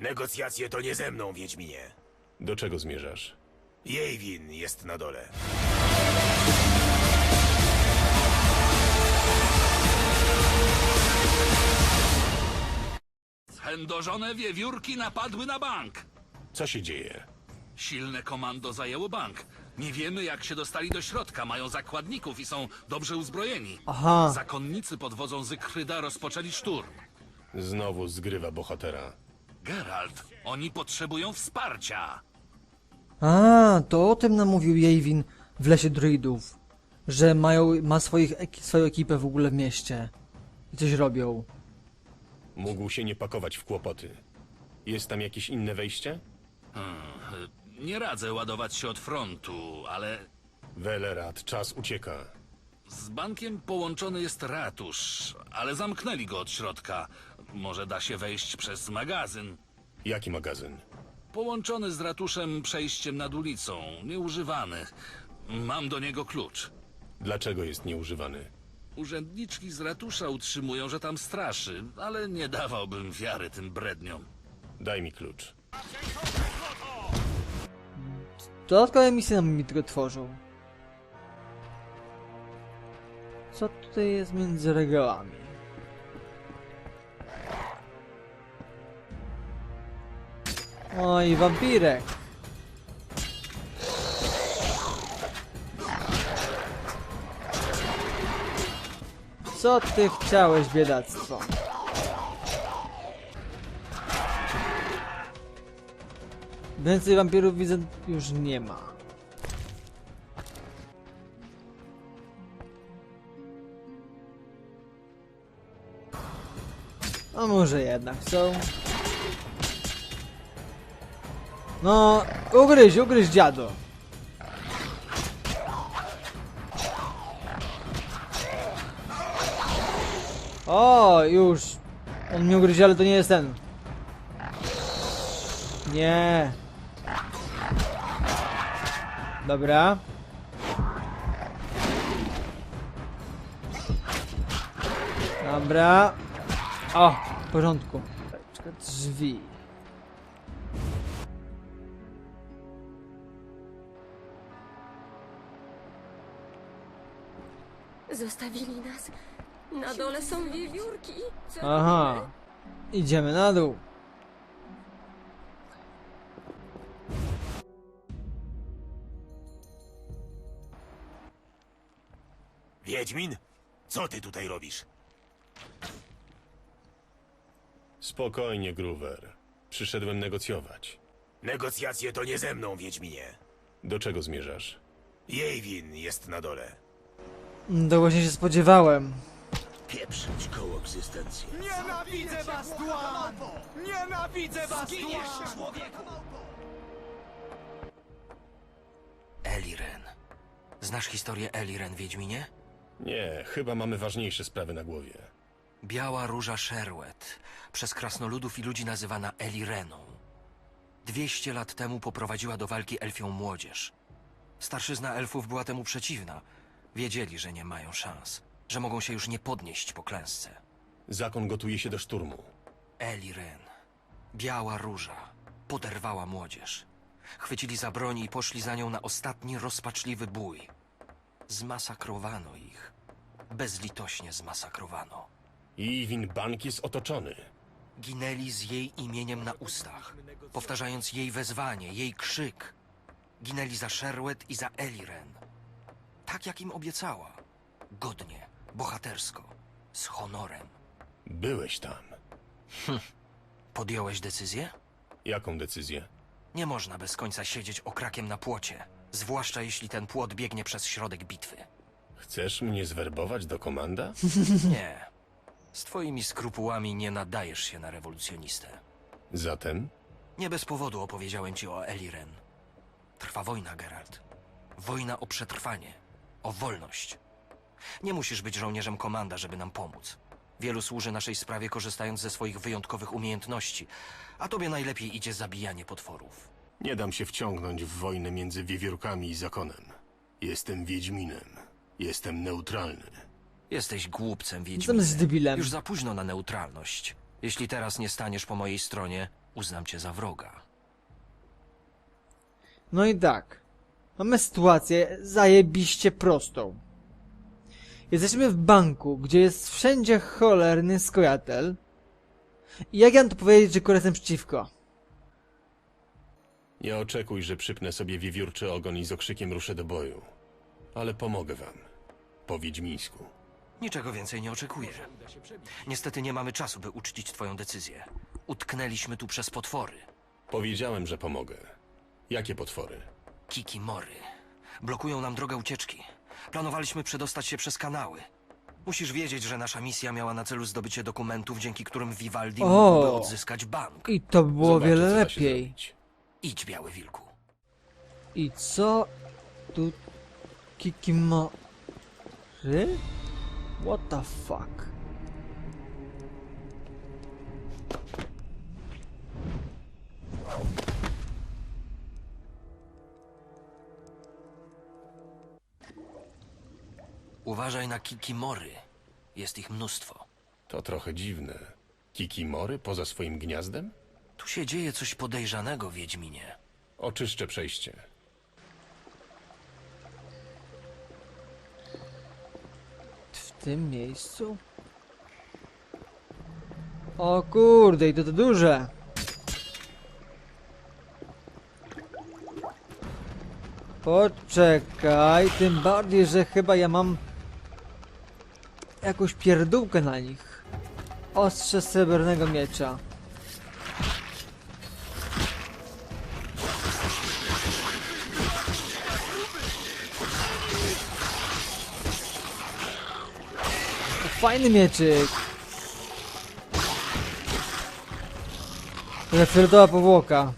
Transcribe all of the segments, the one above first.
Negocjacje to nie ze mną, Wiedźminie. Do czego zmierzasz? Jej win jest na dole. Chędożone wiewiórki napadły na bank. Co się dzieje? Silne komando zajęło bank. Nie wiemy, jak się dostali do środka. Mają zakładników i są dobrze uzbrojeni. Aha. Zakonnicy pod wodzą Zygfryda rozpoczęli szturm. Znowu zgrywa bohatera. Geralt, oni potrzebują wsparcia. A, to o tym nam mówił Jejwin w lesie druidów. Że mają, ma swoich, ek- swoją ekipę w ogóle w mieście. I coś robią. Mógł się nie pakować w kłopoty. Jest tam jakieś inne wejście? Nie radzę ładować się od frontu, ale Welerat, czas ucieka. z bankiem połączony jest ratusz, ale zamknęli go od środka. Może da się wejść przez magazyn. Jaki magazyn? Połączony z ratuszem przejściem nad ulicą, nieużywany. Mam do niego klucz. Dlaczego jest nieużywany? Urzędniczki z ratusza utrzymują, że tam straszy, ale nie dawałbym wiary tym bredniom. Daj mi klucz. Dodatkowe misje nam mi tylko tworzą. Co tutaj jest między regałami? Oj, wampirek. Co ty chciałeś, biedactwo? Więcej wampirów widzę już nie ma. A może jednak są? No, ugryź, ugryź dziado. O, już. On mnie ugryzie, ale to nie jest ten. Nie. Dobra. Dobra. O, w porządku. Drzwi. Zostawili nas. Na dole są wiewiórki. Co Aha. robimy? Idziemy na dół. Wiedźmin? Co ty tutaj robisz? Spokojnie, Gruwer. Przyszedłem negocjować. Negocjacje to nie ze mną, Wiedźminie. Do czego zmierzasz? Jej win jest na dole. To właśnie się spodziewałem. Pieprzyć koło egzystencji. Nienawidzę was, Dłan! Nienawidzę was, Dłan! Eliren. Znasz historię Eliren, Wiedźminie? Nie, chyba mamy ważniejsze sprawy na głowie. Biała róża Sherwet, przez krasnoludów i ludzi nazywana Elireną. Dwieście lat temu poprowadziła do walki elfią młodzież. Starszyzna elfów była temu przeciwna. Wiedzieli, że nie mają szans, że mogą się już nie podnieść po klęsce. Zakon gotuje się do szturmu. Eliren, biała róża, poderwała młodzież. Chwycili za broń i poszli za nią na ostatni rozpaczliwy bój. Zmasakrowano ich. Bezlitośnie zmasakrowano. Iwin Bank jest otoczony. Ginęli z jej imieniem na ustach, powtarzając jej wezwanie, jej krzyk. Ginęli za Sherwet i za Eliren. Tak jak im obiecała. Godnie, bohatersko, z honorem. Byłeś tam. Podjąłeś decyzję? Jaką decyzję? Nie można bez końca siedzieć okrakiem na płocie, zwłaszcza jeśli ten płot biegnie przez środek bitwy. Chcesz mnie zwerbować do komanda? Nie. Z twoimi skrupułami nie nadajesz się na rewolucjonistę. Zatem Nie bez powodu opowiedziałem ci o Eliren. Trwa wojna, Geralt. Wojna o przetrwanie, o wolność. Nie musisz być żołnierzem komanda, żeby nam pomóc. Wielu służy naszej sprawie korzystając ze swoich wyjątkowych umiejętności, a tobie najlepiej idzie zabijanie potworów. nie dam się wciągnąć w wojnę między wiewiórkami i zakonem. Jestem Wiedźminem. Jestem neutralny. Jesteś głupcem, Jestem Wiedźminie. z debilem. Już za późno na neutralność. Jeśli teraz nie staniesz po mojej stronie, uznam cię za wroga. No i tak. Mamy sytuację zajebiście prostą. Jesteśmy w banku, gdzie jest wszędzie cholerny skojatel. I jak ja mam to powiedzieć, że kurwa jestem przeciwko? Nie oczekuj, że przypnę sobie wiewiórczy ogon i z okrzykiem ruszę do boju. Ale pomogę wam. Po wiedźmińsku. Niczego więcej nie oczekuję. Niestety nie mamy czasu, by uczcić twoją decyzję. Utknęliśmy tu przez potwory. Powiedziałem, że pomogę. Jakie potwory? Kikimory. Blokują nam drogę ucieczki. Planowaliśmy przedostać się przez kanały. Musisz wiedzieć, że nasza misja miała na celu zdobycie dokumentów, dzięki którym Vivaldi O! mógłby odzyskać bank. I to by było Zobaczę, wiele co da się lepiej. zrobić. Idź, Biały Wilku. I co tu Kikimory? What the fuck? Uważaj na Kikimory. Jest ich mnóstwo. To trochę dziwne. Kikimory poza swoim gniazdem? Tu się dzieje coś podejrzanego, Wiedźminie. Oczyszczę przejście. W tym miejscu? O kurde, i to, to duże. Poczekaj, tym bardziej, że chyba ja mam jakąś pierdółkę na nich. Ostrze srebrnego miecza. To fajny mieczyk. Refiorytowa powłoka.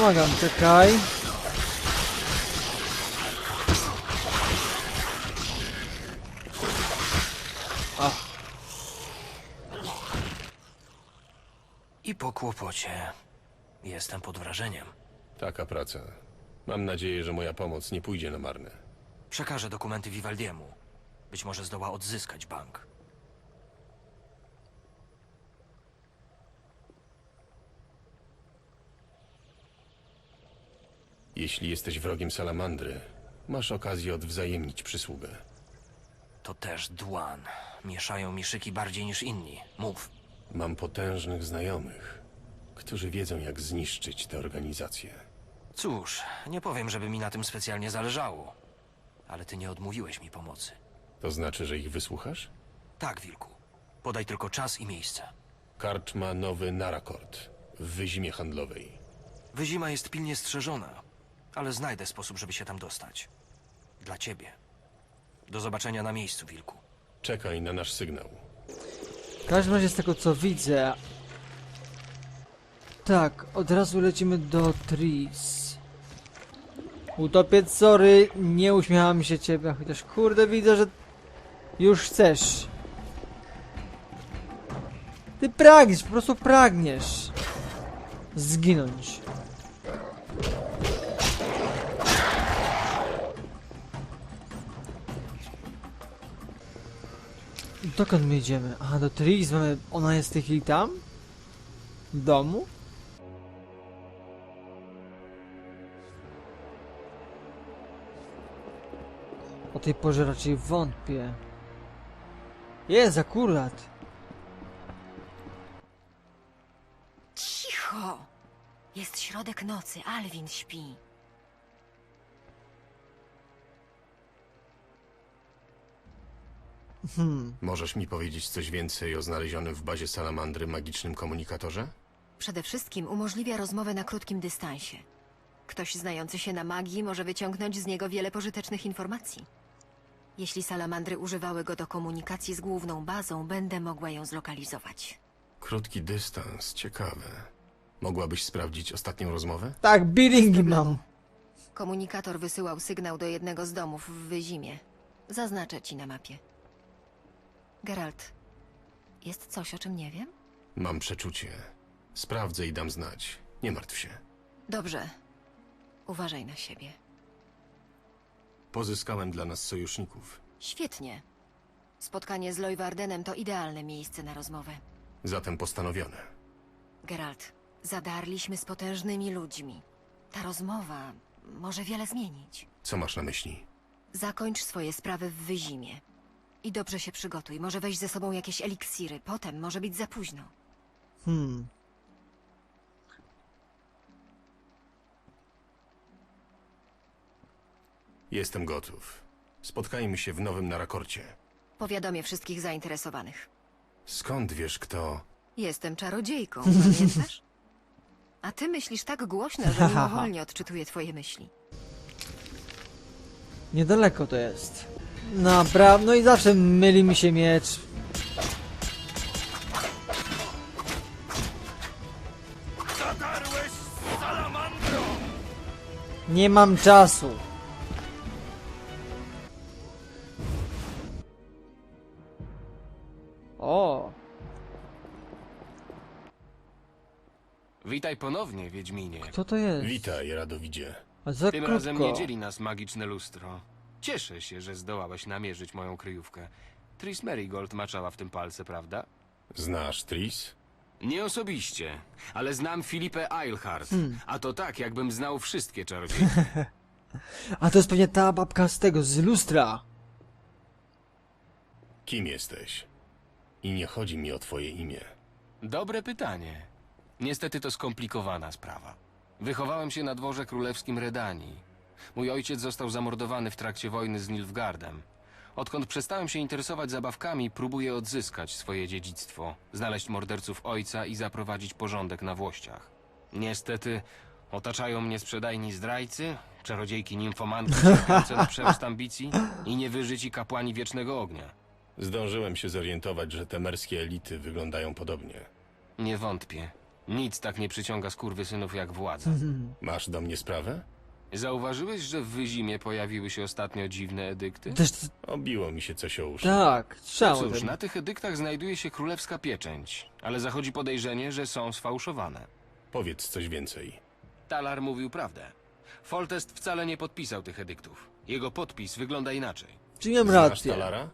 Pomagam, czekaj. I po kłopocie. Jestem pod wrażeniem. Taka praca. Mam nadzieję, że moja pomoc nie pójdzie na marne. Przekażę dokumenty Vivaldiemu. Być może zdoła odzyskać bank. Jeśli jesteś wrogiem salamandry, masz okazję odwzajemnić przysługę. To też dłan. Mieszają mi szyki bardziej niż inni. Mów. Mam potężnych znajomych, którzy wiedzą, jak zniszczyć tę organizację. Cóż, nie powiem, żeby mi na tym specjalnie zależało. Ale ty nie odmówiłeś mi pomocy. To znaczy, że ich wysłuchasz? Tak, Wilku. Podaj tylko czas i miejsce. Karczma Nowy Narakord w Wyzimie Handlowej. Wyzima jest pilnie strzeżona, ale znajdę sposób, żeby się tam dostać. Dla ciebie. Do zobaczenia na miejscu, Wilku. Czekaj na nasz sygnał. W każdym razie z tego co widzę... Tak, od razu lecimy do Tris. Utopiec, sorry, nie uśmiecham się ciebie, chociaż kurde widzę, że już chcesz. Ty pragniesz, po prostu pragniesz zginąć. Dokąd my idziemy? Aha, do mamy... Ona jest w tej chwili tam? W domu? O tej porze raczej wątpię. Jest akurat. Cicho! Jest środek nocy, Alwin śpi. Możesz mi powiedzieć coś więcej o znalezionym w bazie salamandry magicznym komunikatorze? Przede wszystkim umożliwia rozmowę na krótkim dystansie. Ktoś znający się na magii może wyciągnąć z niego wiele pożytecznych informacji. Jeśli salamandry używały go do komunikacji z główną bazą, będę mogła ją zlokalizować. Krótki dystans, ciekawe. Mogłabyś sprawdzić ostatnią rozmowę? Tak, bilingi mam. Komunikator wysyłał sygnał do jednego z domów w Wyzimie. Zaznaczę ci na mapie. Geralt, jest coś, o czym nie wiem? Mam przeczucie. Sprawdzę i dam znać. Nie martw się. Dobrze. Uważaj na siebie. Pozyskałem dla nas sojuszników. Świetnie. Spotkanie z Lojwardenem to idealne miejsce na rozmowę. Zatem postanowione. Geralt, zadarliśmy z potężnymi ludźmi. Ta rozmowa może wiele zmienić. Co masz na myśli? Zakończ swoje sprawy w Wyzimie. I dobrze się przygotuj. Może weź ze sobą jakieś eliksiry. Potem może być za późno. Hmm. Jestem gotów. Spotkajmy się w nowym Narakorcie. Powiadomię wszystkich zainteresowanych. Skąd wiesz, kto... Jestem czarodziejką, pamiętasz? A ty myślisz tak głośno, że mimowolnie odczytuję twoje myśli. Niedaleko to jest. Naprawdę, no i zawsze myli mi się miecz. Zadarłeś, salamandro! Nie mam czasu. O, Witaj ponownie, Wiedźminie. co to jest? Witaj, Radowidzie. A za Tym razem nie dzieli nas magiczne lustro. Cieszę się, że zdołałeś namierzyć moją kryjówkę. Tris Merigold maczała w tym palce, prawda? Znasz Tris? Nie osobiście, ale znam Filipę Eilhart. Hmm. A to tak, jakbym znał wszystkie czarodziejki. A to jest pewnie ta babka z tego, z lustra. Kim jesteś? I nie chodzi mi o twoje imię. Dobre pytanie. Niestety to skomplikowana sprawa. Wychowałem się na dworze królewskim Redanii. Mój ojciec został zamordowany w trakcie wojny z Nilfgaardem. Odkąd przestałem się interesować zabawkami, próbuję odzyskać swoje dziedzictwo, znaleźć morderców ojca i zaprowadzić porządek na włościach. Niestety, otaczają mnie sprzedajni zdrajcy, czarodziejki nimfomanki czekające na przerost ambicji i niewyżyci kapłani Wiecznego Ognia. Zdążyłem się zorientować, że temerskie elity wyglądają podobnie. Nie wątpię. Nic tak nie przyciąga skurwysynów jak władza. Masz do mnie sprawę? Zauważyłeś, że w Wyzimie pojawiły się ostatnio dziwne edykty? Też, Obiło mi się coś o uszy. tak, słyszałem o Cóż, tym. na tych edyktach znajduje się królewska pieczęć, ale zachodzi podejrzenie, że są sfałszowane. Powiedz coś więcej. Talar mówił prawdę. Foltest wcale nie podpisał tych edyktów. Jego podpis wygląda inaczej. Czy miałem Znasz rację? Talara?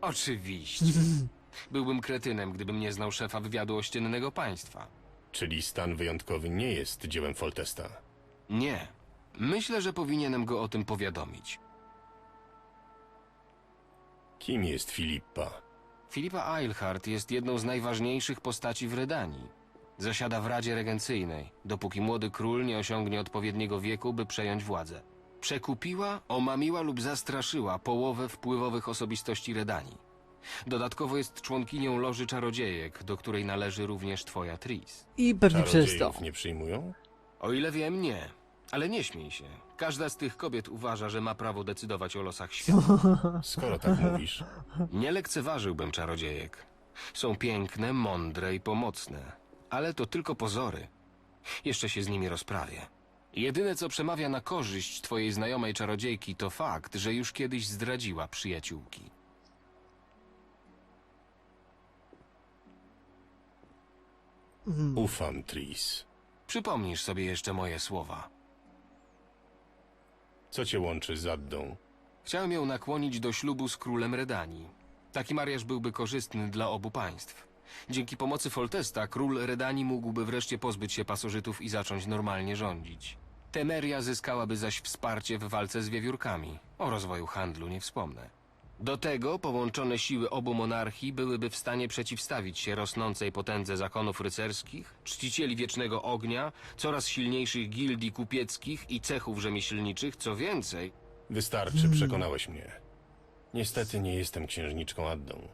Oczywiście. Byłbym kretynem, gdybym nie znał szefa wywiadu ościennego państwa. Czyli stan wyjątkowy nie jest dziełem Foltesta. Nie. Myślę, że powinienem go o tym powiadomić. Kim jest Filippa? Filipa Eilhart jest jedną z najważniejszych postaci w Redanii. Zasiada w Radzie Regencyjnej, dopóki młody król nie osiągnie odpowiedniego wieku, by przejąć władzę. Przekupiła, omamiła lub zastraszyła połowę wpływowych osobistości Redanii. Dodatkowo jest członkinią Loży Czarodziejek, do której należy również twoja Tris. I pewnie przez to. Czarodziejów nie przyjmują? O ile wiem, nie. Ale nie śmiej się. Każda z tych kobiet uważa, że ma prawo decydować o losach świata. Skoro tak mówisz, Nie lekceważyłbym czarodziejek. Są piękne, mądre i pomocne. Ale to tylko pozory. Jeszcze się z nimi rozprawię. Jedyne, co przemawia na korzyść twojej znajomej czarodziejki, to fakt, że już kiedyś zdradziła przyjaciółki. ufam Tris. Przypomnisz sobie jeszcze moje słowa. Co cię łączy z Addą? Chciałem ją nakłonić do ślubu z królem Redanii. Taki mariaż byłby korzystny dla obu państw. Dzięki pomocy Foltesta król Redanii mógłby wreszcie pozbyć się pasożytów i zacząć normalnie rządzić. Temeria zyskałaby zaś wsparcie w walce z wiewiórkami. O rozwoju handlu nie wspomnę. Do tego połączone siły obu monarchii byłyby w stanie przeciwstawić się rosnącej potędze zakonów rycerskich, czcicieli wiecznego ognia, coraz silniejszych gildii kupieckich i cechów rzemieślniczych, co więcej, Wystarczy, przekonałeś mnie. Niestety nie jestem księżniczką Addą.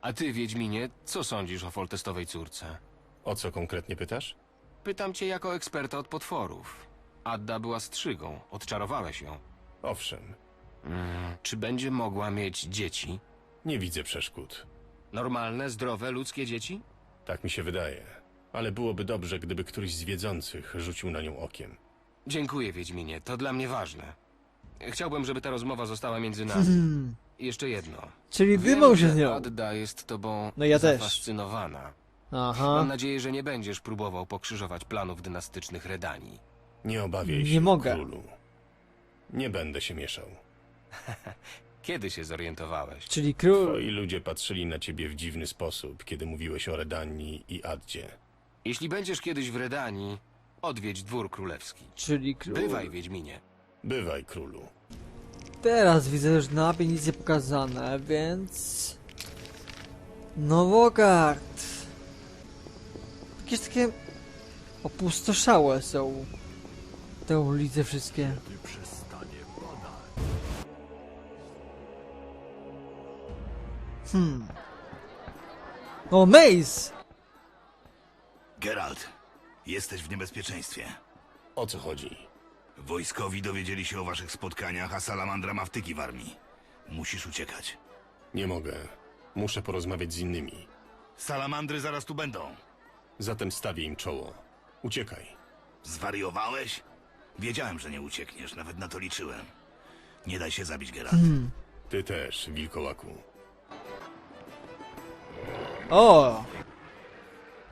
A ty, Wiedźminie, co sądzisz o foltestowej córce? O co konkretnie pytasz? Pytam cię jako eksperta od potworów. Adda była strzygą, odczarowałeś ją. Owszem, czy będzie mogła mieć dzieci? nie widzę przeszkód. Normalne, zdrowe, ludzkie dzieci? Tak mi się wydaje. Ale byłoby dobrze, gdyby któryś z wiedzących rzucił na nią okiem. Dziękuję, Wiedźminie, to dla mnie ważne. Chciałbym, żeby ta rozmowa została między nami. I jeszcze jedno. Czyli Wiem, dymał się że z nią. Adda jest tobą No ja też. zafascynowana. Aha. Mam nadzieję, że nie będziesz próbował pokrzyżować planów dynastycznych Redanii. Nie obawiaj Nie się, mogę. królu. Nie będę się mieszał. Kiedy się zorientowałeś? Czyli król. Twoi ludzie patrzyli na ciebie w dziwny sposób, kiedy mówiłeś o Redanii i Addzie. Jeśli będziesz kiedyś w Redanii, odwiedź dwór królewski. Czyli król. Bywaj, Wiedźminie. Bywaj, królu. Teraz widzę, że na mapie nic nie pokazane, więc... Nowogard. Jakieś takie opustoszałe są te ulice wszystkie. Hmm. O, Maze! Geralt, jesteś w niebezpieczeństwie. O co chodzi? Wojskowi dowiedzieli się o waszych spotkaniach, a Salamandra ma wtyki w armii. Musisz uciekać. Nie mogę. Muszę porozmawiać z innymi. Salamandry zaraz tu będą. Zatem stawię im czoło. Uciekaj. Zwariowałeś? Wiedziałem, że nie uciekniesz, nawet na to liczyłem. Nie daj się zabić, Geralt. Ty też, wilkołaku. O!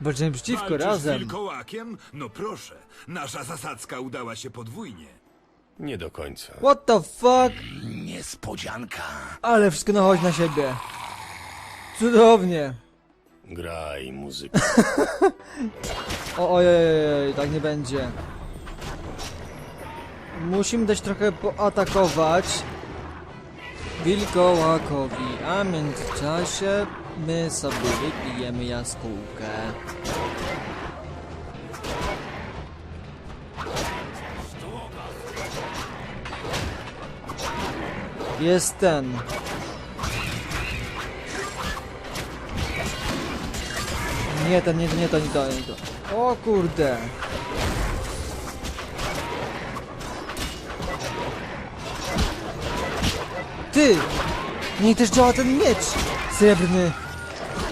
Walczymy przeciwko, Walczysz z razem. wilkołakiem? No proszę, nasza zasadzka udała się podwójnie. Nie do końca. What the fuck? Niespodzianka. Ale wszystko nachodzi na siebie. Cudownie. Graj muzykę. O, ojej, tak nie będzie. Musimy dać trochę poatakować wilkołakowi, a w międzyczasie my sobie wypijemy jaskółkę. Jest ten. Nie, to nie, nie to, nie to, nie to. O kurde. Ty! Nie też działa ten miecz srebrny.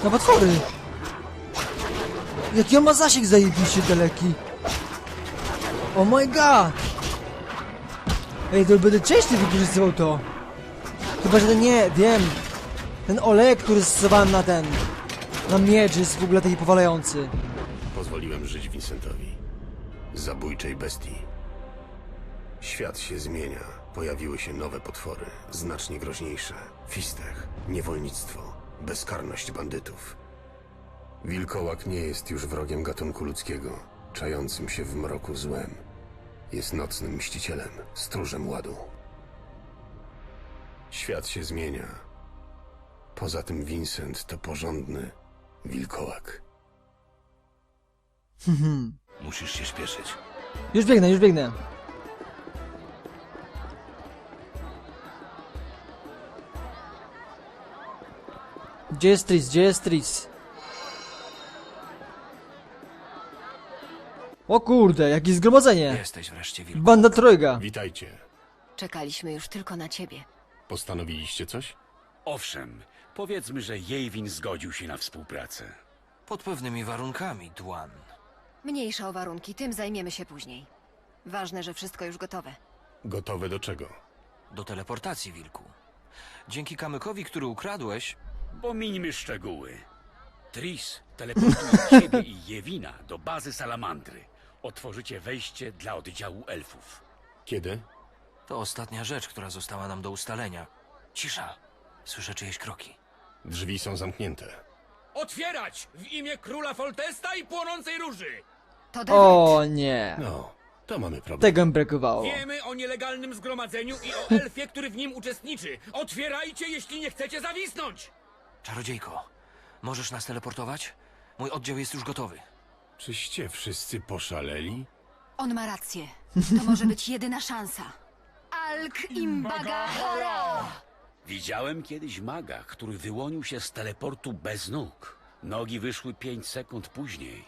Na potwory. Jaki on ma zasięg zajebiście daleki. Oh my god! Ej, to będę częściej wykorzystywał to. Chyba, że nie, wiem. Ten olej, który stosowałem na ten... Na miecz jest w ogóle taki powalający. Pozwoliłem żyć Vincentowi. Zabójczej bestii. Świat się zmienia. Pojawiły się nowe potwory, znacznie groźniejsze. Fistech, niewolnictwo, bezkarność bandytów. Wilkołak nie jest już wrogiem gatunku ludzkiego, czającym się w mroku złem. Jest nocnym mścicielem, stróżem ładu. Świat się zmienia. Poza tym Vincent to porządny wilkołak. Musisz się śpieszyć. Już biegnę, już biegnę. Gdzie jest Tris? Gdzie jest Tris? O kurde, jakie zgromadzenie! Jesteś wreszcie wilku. Banda trojga. Witajcie. Czekaliśmy już tylko na ciebie. Postanowiliście coś? Owszem, powiedzmy, że Jejwin zgodził się na współpracę. Pod pewnymi warunkami, Dwan. Mniejsza o warunki, tym zajmiemy się później. Ważne, że wszystko już gotowe. Gotowe do czego? Do teleportacji, wilku. Dzięki kamykowi, który ukradłeś, Pomińmy szczegóły. Tris teleportuje ciebie i Jewina do bazy Salamandry. Otworzycie wejście dla oddziału elfów. Kiedy? to ostatnia rzecz, która została nam do ustalenia. Cisza. Słyszę czyjeś kroki. Drzwi są zamknięte. Otwierać! W imię króla Foltesta i płonącej róży! To O nie. No, to mamy problem. Tego mi brakowało. Wiemy o nielegalnym zgromadzeniu i o elfie, który w nim uczestniczy. Otwierajcie, jeśli nie chcecie zawisnąć! Czarodziejko, możesz nas teleportować? Mój oddział jest już gotowy. Czyście wszyscy poszaleli? On ma rację. To może być jedyna szansa. Alk imbaga! Widziałem kiedyś maga, który wyłonił się z teleportu bez nóg. Nogi wyszły pięć sekund później.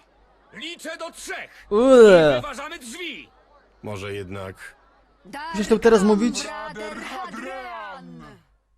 Liczę do trzech! Ule. Wyważamy drzwi! Może jednak... Musisz to teraz mówić?